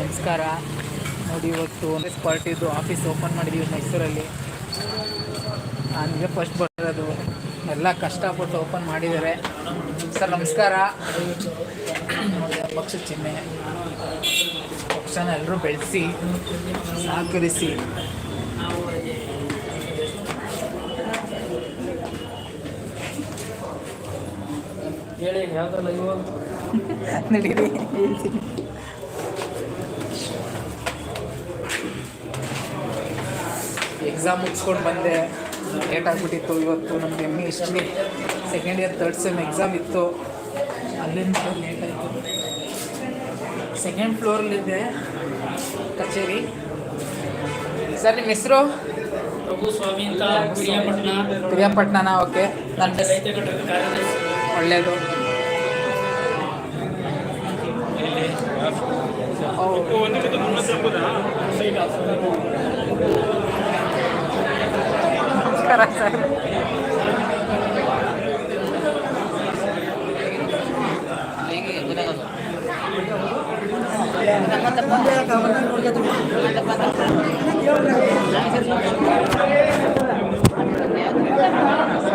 ನಮಸ್ಕಾರ. ನೋಡಿ ಇವತ್ತು ಕಾಂಗ್ರೆಸ್ ಪಾರ್ಟಿದು ಆಫೀಸ್ ಓಪನ್ ಮಾಡಿದ್ದೀವಿ ಮೈಸೂರಲ್ಲಿ. ನನಗೆ ಫಸ್ಟ್ ಬರೋದು ಎಲ್ಲ ಕಷ್ಟಪಟ್ಟು ಓಪನ್ ಮಾಡಿದ್ದಾರೆ. ಸರ್ ನಮಸ್ಕಾರ. ನೋಡಿ, ಪಕ್ಷ ಚಿಹ್ನೆ. ಪಕ್ಷನ ಎಲ್ಲರೂ ಬೆಳೆಸಿ ಸಹಕರಿಸಿ. ಹೇಳಿ ಯಾವ್ದ್ರಲ್ಲ ಇವಾಗ? ನಡೀರಿ ಹೇಳ್ತೀನಿ. ಎಕ್ಸಾಮ್ ಮುಗಿಸ್ಕೊಂಡು ಬಂದೆ. ಲೇಟ್ ಆಗಿಬಿಟ್ಟಿತ್ತು. ಇವತ್ತು ನಮಗೆ M E history second year third sem exam ಇತ್ತು. ಅಲ್ಲಿಂದ ಲೇಟ್ ಆಯಿತು. ಸೆಕೆಂಡ್ ಫ್ಲೋರಲ್ಲಿದ್ದೆ ಕಚೇರಿ. ಸರ್ ನಿಮ್ಮ ಹೆಸರು? ಸ್ವಾಮಿ ಅಂತ ಪ್ರಿಯಾಪಟ್ಟಣ ಓಕೆ. ನನ್ನ ಒಳ್ಳೆಯದು ಘಟಕ ಕಾರ್ಯದರ್ಶಿ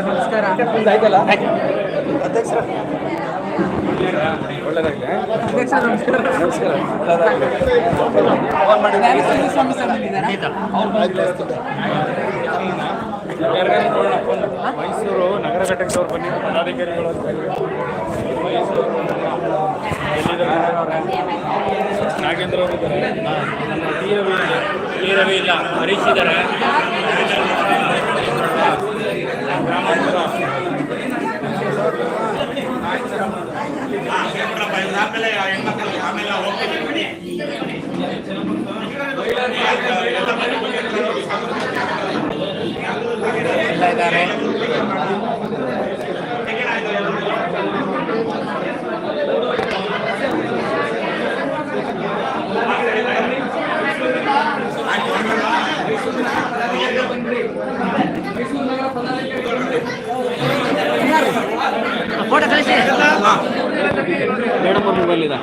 ನಮಸ್ಕಾರ. ಸರ್ ಸರ್ ನಮಸ್ಕಾರ. ಅಧ್ಯಕ್ಷ ನಮಸ್ಕಾರ. ನಾನು ಸಿದ್ದಸ್ವಾಮಿ ಸರ್ ಬಂದಿದ್ದಾರಾ? ಮೈಸೂರು ನಗರ ಘಟಕದವ್ರು ಬನ್ನಿ ಪದಾಧಿಕಾರಿಗಳು. ನಾಗೇಂದ್ರ ಅವರು ಇದ್ದಾರೆ. ಟಿ ರವಿ ಇಲ್ಲ ಹರೀಶ್ ಇದ್ದಾರೆ. ಗ್ರಾಮಾಂತರ ಎಲ್ಲ ಇದ್ದಾರೆ ಮೇಡಮ್ ಅವ್ರ ಮೊಬೈಲ್ ಇದೆ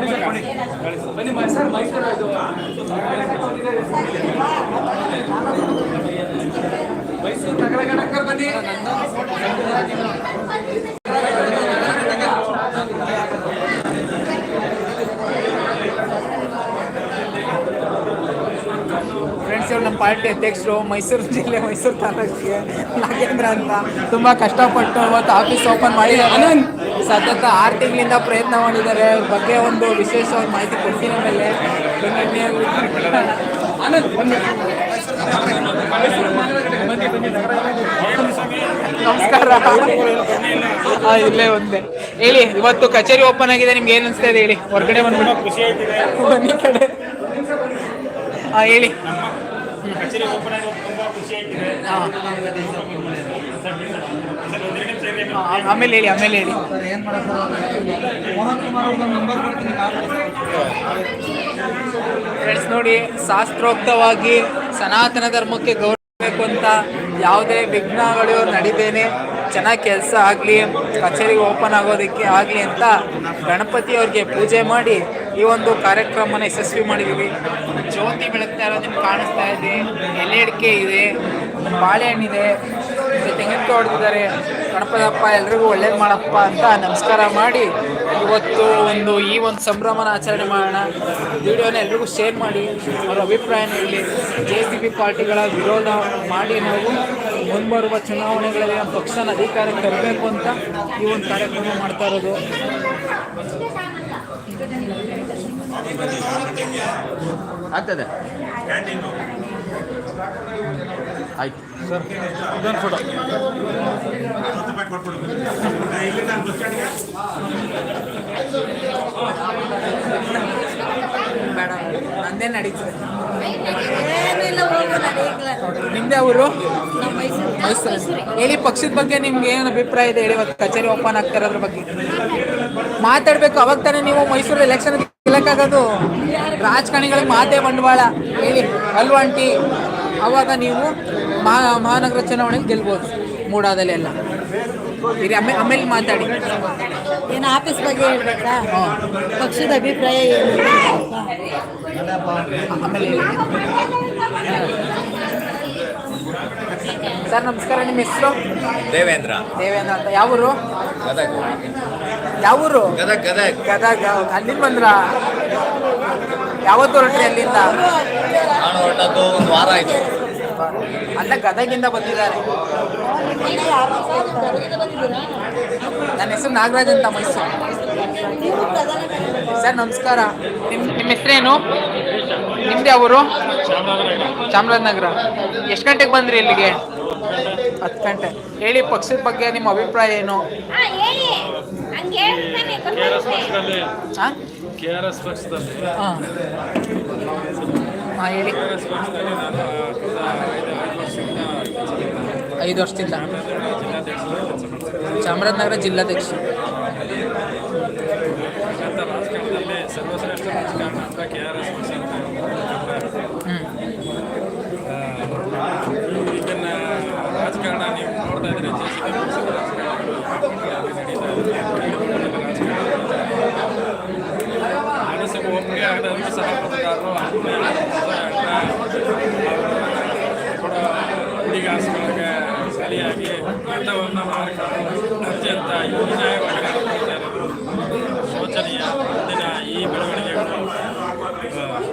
ಇವತ್ತು ಕಚೇರಿ ಫ್ರೆಂಡ್ಸ್ ಇವ್ರು ನಮ್ಮ ಪಾರ್ಟಿ ಅಧ್ಯಕ್ಷರು ಮೈಸೂರು ಜಿಲ್ಲೆ ಮೈಸೂರು ತಾಲೂಕಿಗೆ ನಾಗೇಂದ್ರ ಅಂತ ತುಂಬ ಕಷ್ಟಪಟ್ಟು ಇವತ್ತು ಆಫೀಸ್ ಓಪನ್ ಮಾಡಿದ್ದಾರೆ ಸತತ ಆರು ತಿಂಗಳಿಂದ ಪ್ರಯತ್ನ ಮಾಡಿದ್ದಾರೆ. ಅವ್ರ ಬಗ್ಗೆ ಒಂದು ವಿಶೇಷವಾದ ಮಾಹಿತಿ ಕೊಡ್ತೀನಿ ಆಮೇಲೆ. ಆನಂದ್ ನಮಸ್ಕಾರ. ಇಲ್ಲೇ ಒಂದೇ. ಹೇಳಿ ಇವತ್ತು ಕಚೇರಿ ಓಪನ್ ಆಗಿದೆ ನಿಮ್ಗೆ ಏನು ಅನಿಸ್ತಾ ಇದೆ? ಹೇಳಿ ಹೊರಗಡೆ ಬಂದ್ಬಿಟ್ಟು. ಖುಷಿ ಬನ್ನಿ ಕಡೆ. ಹೇಳಿ. ಕಚೇರಿ ಓಪನ್ ಆಗಿ ತುಂಬಾ ಖುಷಿ ಆಯ್ತಿದೆ ಹಾಂ ಸರ್ ಒಂದೆರಡು ನಿಮಿಷ ಇರಿ. ಆಮೇಲೆ ಹೇಳಿ ಆಮೇಲೆ ಹೇಳಿ ಫ್ರೆಂಡ್ಸ್ ನೋಡಿ ಶಾಸ್ತ್ರೋಕ್ತವಾಗಿ ಸನಾತನ ಧರ್ಮಕ್ಕೆ ಗೌರವ ಅಂತ ಯಾವುದೇ ವಿಘ್ನಗಳು ನಡೀತೇನೆ ಚೆನ್ನಾಗಿ ಕೆಲಸ ಆಗಲಿ ಕಚೇರಿ ಓಪನ್ ಆಗೋದಕ್ಕೆ ಆಗಲಿ ಅಂತ ಗಣಪತಿ ಅವ್ರಿಗೆ ಪೂಜೆ ಮಾಡಿ ಈ ಒಂದು ಕಾರ್ಯಕ್ರಮನ ಯಶಸ್ವಿ ಮಾಡಿದ್ದೀವಿ. ಜ್ಯೋತಿ ಬೆಳಗ್ತಾ ಇರೋದನ್ನು ಕಾಣಿಸ್ತಾ ಇದೆ. ಎಲೆ ಅಡಿಕೆ ಇದೆ. ಬಾಳೆಹಣ್ಣಿದೆ. ತೆಂಗಿನಕಾಯಿ ಹೊಡೆದಿದ್ದಾರೆ ಗಣಪದಪ್ಪ ಎಲ್ರಿಗೂ ಒಳ್ಳೇದು ಮಾಡಪ್ಪ ಅಂತ ನಮಸ್ಕಾರ ಮಾಡಿ ಇವತ್ತು ಒಂದು ಈ ಒಂದು ಸಂಭ್ರಮನ ಆಚರಣೆ ಮಾಡೋಣ. ವಿಡಿಯೋನ ಎಲ್ರಿಗೂ ಶೇರ್ ಮಾಡಿ. ಅವರ ಅಭಿಪ್ರಾಯನ ಇರಲಿ ಜೆ ಪಿ ಪಿ ಪಾರ್ಟಿಗಳ ವಿರೋಧ ಮಾಡಿ ನಾವು ಮುಂಬರುವ ಚುನಾವಣೆಗಳಲ್ಲಿ ನಮ್ಮ ಪಕ್ಷನ ಅಧಿಕಾರಕ್ಕೆ ತರಬೇಕು ಅಂತ ಈ ಒಂದು ಕಾರ್ಯಕ್ರಮ ಮಾಡ್ತಾ ಇರೋದು. ಆಗ್ತದೆ? ಆಯ್ತು. ಸರ್ ಇದೊಂದು ಫೋಟೋ ಬೇಡ ನಂದೇ ನಡೀತದೆ. ನಿಮ್ದೇ ಅವರು ಮೈಸೂರು. ಹೇಳಿ ಪಕ್ಷದ ಬಗ್ಗೆ ನಿಮ್ಗೆ ಏನು ಅಭಿಪ್ರಾಯ ಇದೆ ಹೇಳಿ ಇವತ್ತು ಕಚೇರಿ ಓಪನ್ ಆಗ್ತಾರೆ ಅದ್ರ ಬಗ್ಗೆ? ಮಾತಾಡ್ಬೇಕು. ಅವಾಗ ತಾನೇ ನೀವು ಮೈಸೂರು ಎಲೆಕ್ಷನ್ ಗೆಲ್ಲಕ್ಕಾಗೋದು. ರಾಜಕಾರಣಿಗಳಿಗೆ ಮಾತೇ ಬಂಡವಾಳ. ಹೇಳಿ ಅಲ್ವಾಂಟಿ ಅವಾಗ ನೀವು ಮಹಾ ಮಹಾನಗರ ಚುನಾವಣೆಗೆ ಗೆಲ್ಬೋದು. ಮೂಡಾದಲ್ಲಿ ಎಲ್ಲ. ಇರಿ ಆಮೇಲೆ ಆಮೇಲೆ ಮಾತಾಡಿ. ಏನು ಆಫೀಸ್ ಬಗ್ಗೆ ಹೇಳ್ಬೇಕಾ? ಪಕ್ಷದ ಅಭಿಪ್ರಾಯ ಏನು? ಆಮೇಲೆ ಸರ್ ನಮಸ್ಕಾರ. ನಿಮ್ಮ ಹೆಸರು? ದೇವೇಂದ್ರ. ದೇವೇಂದ್ರ ಅಂತ. ಯಾವೂರು? ಗದಗ. ಯಾವೂರು? ಗದಗ ಗದಗ. ಗದಗ ಅಲ್ಲಿಂದ ಬಂದ್ರ? ಯಾವತ್ತು ಹೊರಟ್ರಿ ಅಲ್ಲಿಂದ? ನಾನು ಹೊರಟದ್ದು ಒಂದು ವಾರ ಆಯ್ತು. ಅಲ್ಲ ಗದಗಿಂದ ಬಂದಿದ್ದಾರೆ. ನನ್ನ ಹೆಸರು ನಾಗರಾಜ್ ಅಂತ ಮೈಸೂರು. ಸರ್ ನಮಸ್ಕಾರ. ನಿಮ್ ನಿಮ್ಮ ಹೆಸರೇನು? ನಿಮ್ದು ಯಾವೂರು? ಚಾಮರಾಜನಗರ. ಎಷ್ಟು ಗಂಟೆಗೆ ಬಂದ್ರಿ ಇಲ್ಲಿಗೆ? ಹತ್ತು ಗಂಟೆ. ಹೇಳಿ ಪಕ್ಷದ ಬಗ್ಗೆ ನಿಮ್ಮ ಅಭಿಪ್ರಾಯ ಏನು? ಹಾ ಹೇಳಿ. ಹಂಗೆ ಹೇಳ್ತಾನೆ ಗೊತ್ತಾಗುತ್ತೆ ಕೆ ಆರ್ ಎಸ್ ಪಕ್ಷದಲ್ಲಿ. ಹಾಂ. ಹಾಂ ಹೇಳಿ. ಐದು ವರ್ಷದಿಂದ ಚಾಮರಾಜನಗರ ಜಿಲ್ಲಾಧ್ಯಕ್ಷ ಸರ್ವಶ್ರೇಷ್ಠ ರಾಜಕಾರಣ ಅಂತ ಕೆ ಆರ್ ಎಸ್ ಪಕ್ಷ ಅಂತ ಹ್ಞೂ ಇದನ್ನ ರಾಜಕಾರಣ ನೀವು ನೋಡ್ತಾ ಇದ್ರೆ ಜೆ ಸಿ ಬಿ ಪಕ್ಷದ ರಾಜಕಾರಣ ನಡೀತಾ ಇದೆ ಮನಸ್ಸಿಗೆ ಒಪ್ಪಿಗೆ ಆಗದಂತೆ ಸಹ ಮತದಾರರು ಹುಡುಗಾಸಗಳಿಗೆ ಸರಿಯಾಗಿ ಮತವನ್ನು ಮಾಡಿಕೊಂಡು ಅತ್ಯಂತ ಇರೋದು ಶೋಚನೀಯ ಮುಂದಿನ ಈ ಬೆಳವಣಿಗೆಗಳು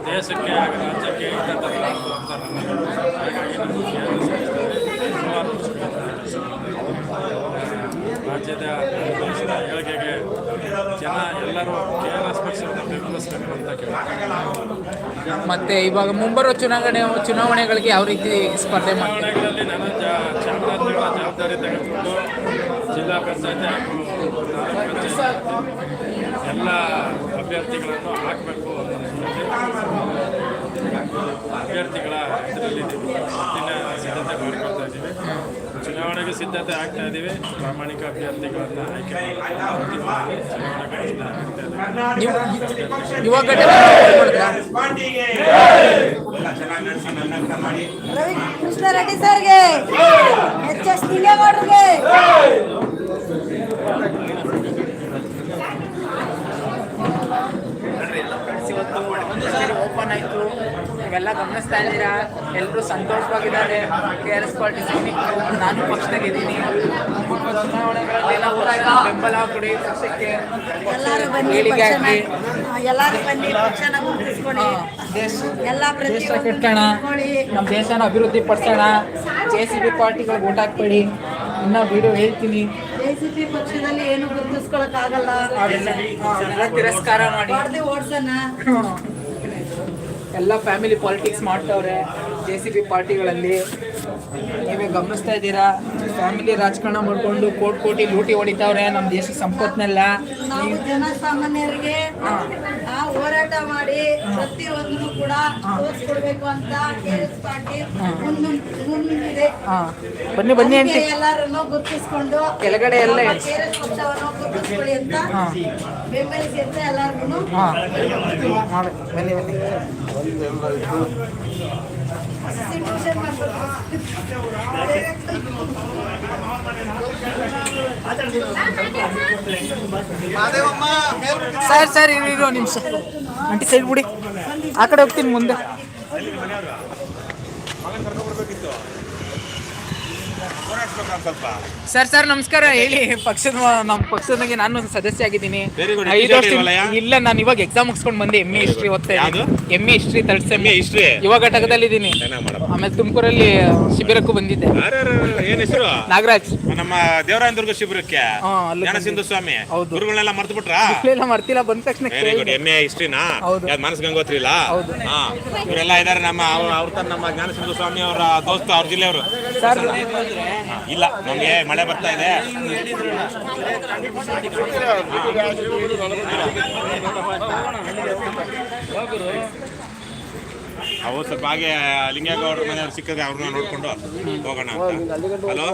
ದೇಶಕ್ಕೆ ಹಾಗೂ ರಾಜ್ಯಕ್ಕೆ ಹಿತ ತರಲ್ಲ ಅಂತ ಹಾಗಾಗಿ ನಾನು ಸುಮಾರು ವರ್ಷಗಳಿಂದ ಕೆಲಸ ರಾಜ್ಯದ ದೇಶದ ಏಳಿಗೆಗೆ ಜನ ಎಲ್ಲರೂ ಕೆ ಆರ್ ಎಸ್ ಪಕ್ಷವನ್ನು ಬೆಂಬಲಿಸಬೇಕು ಅಂತ ಕೇಳ್ತೀನಿ ಮತ್ತೆ ಇವಾಗ ಮುಂಬರುವ ಚುನಾವಣೆ ಚುನಾವಣೆಗಳಿಗೆ ಯಾವ ರೀತಿ ಸ್ಪರ್ಧೆ ಮಾಡ್ತಾರೆ? ಜವಾಬ್ದಾರಿ ಜಿಲ್ಲಾ ಎಲ್ಲ ಅಭ್ಯರ್ಥಿಗಳನ್ನು ಹಾಕಬೇಕು ಅಭ್ಯರ್ಥಿಗಳ ದಿನ ಸಿದ್ಧತೆ ಮಾಡಿಕೊಳ್ತಾ ಇದ್ದೀವಿ. ಚುನಾವಣೆಗೆ ಸಿದ್ಧತೆ ಆಗ್ತಾ ಇದ್ದೀವಿ. ಪ್ರಾಮಾಣಿಕ ಅಭ್ಯರ್ಥಿಗಳನ್ನ ಆಯ್ಕೆ ಮಾಡಿ ಕೃಷ್ಣ ರೆಡ್ಡಿ ಕೃಷ್ಣಾರೆಡ್ಡಿ ಸರ್ಗೆ ಎಚ್ ಎಸ್ ನಿಂಗೇಗೌಡರಿಗೆ ಇವತ್ತು ಓಪನ್ ಆಯಿತು. ನೀವೆಲ್ಲ ಗಮನಿಸ್ತಾ ಇದ್ದೀರಾ? ಎಲ್ಲರೂ ಸಂತೋಷವಾಗಿದ್ದಾರೆ. ಕೆ ಆರ್ ಎಸ್ ಪಾರ್ಟಿ ಸೈನಿಕರು ನಾನು ಪಕ್ಷದಾಗಿದ್ದೀನಿ ಚುನಾವಣೆಗಳಲ್ಲೆಲ್ಲ ಊರಾಗ ಬೆಂಬಲ ಕೊಡಿ ಪಕ್ಷಕ್ಕೆ. ಎಲ್ಲರೂ ಬನ್ನಿ ಎಲ್ಲರೂ ಬನ್ನಿ ಪಕ್ಷನ ಗುರುತಿಸ್ಕೊಳ್ಳಿ. ಎಲ್ಲ ದೇಶ ಕಟ್ಟೋಣ. ನಮ್ಮ ದೇಶನ ಅಭಿವೃದ್ಧಿ ಪಡಿಸೋಣ. ಜೆ ಸಿ ಬಿ ಪಾರ್ಟಿಗಳಿಗೆ ಓಟ್ ಹಾಕ್ಬೇಡಿ. ಇನ್ನ ವಿಡಿಯೋ ಹೇಳ್ತೀನಿ. ಜೆಸಿಪಿ ಪಕ್ಷದಲ್ಲಿ ಏನು ಗುರುತಿಸ್ಕೊಳಕ್ ಆಗಲ್ಲ ತಿರಸ್ಕಾರ ಮಾಡಿ. ಓಡ್ಸೋಣ ಎಲ್ಲ ಫ್ಯಾಮಿಲಿ ಪಾಲಿಟಿಕ್ಸ್ ಮಾಡ್ತವ್ರೆ ಜೆ ಸಿ ಬಿ ಪಾರ್ಟಿಗಳಲ್ಲಿ ನೀವೇ ಗಮನಿಸ್ತಾ ಇದ್ದೀರಾ? ಫ್ಯಾಮಿಲಿ ರಾಜಕಾರಣ ಮಾಡ್ಕೊಂಡು ಕೋಟಿ ಕೋಟಿ ಲೂಟಿ ಹೊಡಿತಾವ್ರೆ ನಮ್ಮ ದೇಶದ ಸಂಪತ್ನೆಲ್ಲ. ನಾವು ಜನಸಾಮಾನ್ಯರಿಗೆ ಆ ಹೋರಾಟ ಮಾಡಿ ಪ್ರತಿಯೊಂದನ್ನು ಕೂಡ ತೋರಿಸ್ಕೊಡ್ಬೇಕು ಅಂತ ಪಾರ್ಟಿ ಮುಂದಿದೆ. ಹಾಂ. ಬನ್ನಿ ಬನ್ನಿ ಅಂತ ಎಲ್ಲರನ್ನು ಗುರುತಿಸ್ಕೊಂಡು ಕೆಳಗಡೆ ಎಲ್ಲ ಕೆಎಸ್ ಪಕ್ಷವನ್ನು ಗುರುತಿಸ್ಕೊಳ್ಳಿ ಅಂತ ಹಾಂ. ಬೆಂಬಲಿಸಿ ಅಂತ ಎಲ್ಲರಿಗೂ ಹಾಂ. ಮಾಡಿ ಬನ್ನಿ ಬನ್ನಿ. ಸರ್ ಸರ್ ಇರೋ ನಿಮಿಷ. ಅಂಟಿ ಸೈಡ್ ಬಿಡಿ. ಆ ಕಡೆ ಹೋಗ್ತೀನಿ ಮುಂದೆ. ಸರ್ ಸರ್ ನಮಸ್ಕಾರ. ಹೇಳಿ ಪಕ್ಷದ ನಮ್ಮ ಪಕ್ಷದ ನಾನು ಸದಸ್ಯ ಆಗಿದ್ದೀನಿ. Very good. ಐದು ವರ್ಷ? ಇಲ್ಲ ನಾನು ಇವಾಗ ಎಕ್ಸಾಮ್ ಮುಗಿಸ್ಕೊಂಡು ಬಂದೆ. ಎಂ ಎ ಹಿಸ್ಟ್ರಿ ಓದ್ತಾ ಯಾವ್ದು? M A history third sem MA history? ಯುವ ಘಟಕದಲ್ಲಿ ಇದ್ದೀನಿ ಚೆನ್ನಾಗ್ ಮಾಡಪ್ಪ. ಆಮೇಲೆ ತುಮಕೂರಲ್ಲಿ ಶಿಬಿರಕ್ಕೂ ಬಂದಿದ್ದೆ. ಅರೆರೆರೆ, ಏನ್ ಹೆಸರು? ನಾಗರಾಜ್. ನಮ್ಮ ದೇವರಾಯನ ದುರ್ಗ ಶಿಬಿರಕ್ಕೆ? ಹಾ, ಅಲ್ಲಿ ಜ್ಞಾನ ಸಿಂಧು ಸ್ವಾಮಿ ಹೌದು. ಗುರುಗಳನ್ನೆಲ್ಲ ಮರ್ತು ಬಿಟ್ರಾ ಇಲ್ಲ ಮರ್ತಿಲ್ಲ ಬಂದ ತಕ್ಷಣ ವೆರಿ ಗುಡ್ ಕೇಳಿದೆ. ಎಂ ಎ ಹಿಸ್ಟ್ರಿನಾ ಹೌದು. ಯಾವ್ದು ಮಾನಸ ಗಂಗೋತ್ರಿ ಇಲ್ಲ ಹೌದು. ಹಾ ಇವರೆಲ್ಲ ಇದಾರೆ ನಮ್ಮ ಅವ್ರ ಅವ್ರ ನಮ್ಮ ಜ್ಞಾನ ಸಿಂಧು ಸ್ವಾಮಿ ಅವರ ದೋಸ್ತ ಅವ್ರ ಜಿಲ್ಲೆಯವರು. ಸರ್ ಇಲ್ಲ, ನಮಗೆ ಮಳೆ ಬರ್ತಾ ಇದೆ. ಅವ್ರು ಸ್ವಲ್ಪ ಹಾಗೆ ಲಿಂಗೇಗೌಡರ ಮನೆಯವ್ರು ಸಿಕ್ಕಿದ್ರೆ ಅವ್ರನ್ನ ನೋಡ್ಕೊಂಡು ಹೋಗೋಣ ಅಂತ. ಹಲೋ